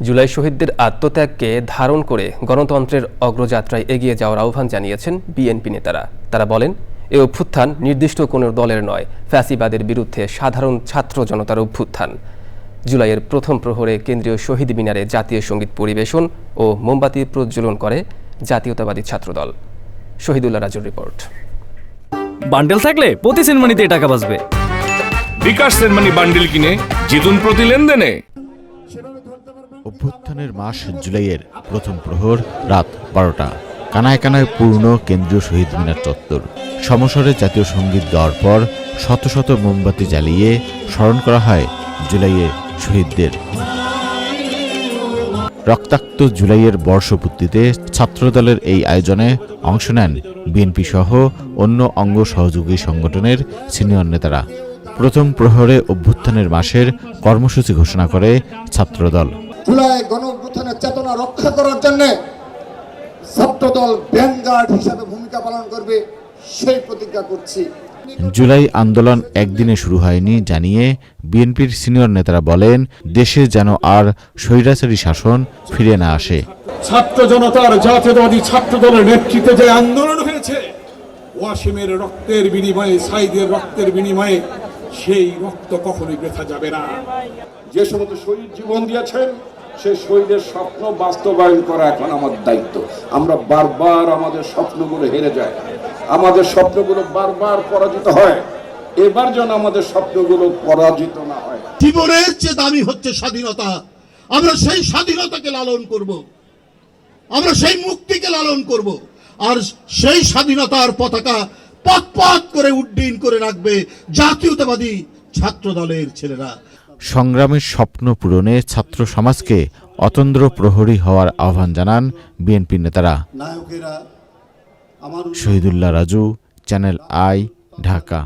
জুলাই শহীদদের আত্মত্যাগকে ধারণ করে গণতন্ত্রের অগ্রযাত্রায় এগিয়ে যাওয়ার আহ্বান জানিয়েছেন বিএনপি নেতারা। তারা বলেন এ অভ্যুত্থান নির্দিষ্ট কোনো দলের নয় ফ্যাসিবাদের বিরুদ্ধে সাধারণ ছাত্র জনতার অভ্যুত্থান। জুলাইয়ের প্রথম প্রহরে কেন্দ্রীয় শহীদ মিনারে জাতীয় সংগীত পরিবেশন ও মোমবাতি প্রজ্বলন করে জাতীয়তাবাদী ছাত্রদল। শহীদুল্লাহ রাজুর রিপোর্ট। বান্ডেল থাকলে প্রতি সেনমানিতে টাকা বাঁচবে। বিকাশ সেনমানি বান্ডিল কিনে জিতুন প্রতি লেনদেনে। অভ্যুত্থানের মাস জুলাইয়ের প্রথম প্রহর রাত বারোটা। কানায় কানায় পূর্ণ কেন্দ্রীয় শহীদ মিনার চত্বর। সমস্বরে জাতীয় সংগীত গাওয়ার পর শত শত মোমবাতি জ্বালিয়ে স্মরণ করা হয় জুলাইয়ের শহীদদের। রক্তাক্ত জুলাইয়ের বর্ষপূর্তিতে ছাত্রদলের এই আয়োজনে অংশ নেন বিএনপি সহ অন্য অঙ্গ সহযোগী সংগঠনের সিনিয়র নেতারা। প্রথম প্রহরে অভ্যুত্থানের মাসের কর্মসূচি ঘোষণা করে ছাত্রদল। জুলাই গণ অভ্যুত্থানের চেতনা রক্ষা করার জন্য ছাত্রদল ভ্যানগার্ড হিসাবে ভূমিকা পালন করবে সেই প্রতিজ্ঞা করছি। জুলাই আন্দোলন একদিনে শুরু হয়নি জানিয়ে বিএনপির সিনিয়র নেতারা বলেন দেশে যেন আর স্বৈরাচারী শাসন ফিরে না আসে। ছাত্র জনতার জাতীয়তাবাদী ছাত্র দলের নেতৃত্বে যে আন্দোলন হয়েছে ওয়াসিমের রক্তের বিনিময়ে সাইদের রক্তের বিনিময়ে সেই রক্ত কখনোই বৃথা যাবে না। যে সমস্ত শহীদ জীবন দিয়েছেন সেই শহীদের স্বপ্ন বাস্তবায়ন করা এখন আমার দায়িত্ব। আমরা বারবার আমাদের স্বপ্নগুলো হেরে যায়। আমাদের স্বপ্নগুলো বারবার পরাজিত হয়। এবার যেন আমাদের স্বপ্নগুলো পরাজিত না হয়। জীবনের চেয়ে দামি হচ্ছে স্বাধীনতা। আমরা সেই স্বাধীনতাকে লালন করব। আমরা সেই মুক্তিকে লালন করব। আর সেই স্বাধীনতার পতাকা পথ পথ করে উড্ডীন করে রাখবে জাতীয়তাবাদী ছাত্র দলের ছেলেরা। সংগ্রামের স্বপ্ন পূরণে ছাত্র সমাজকে অতন্দ্র প্রহরী হওয়ার আহ্বান জানান বিএনপি নেতারা। Shahidullah Raju channel I Dhaka.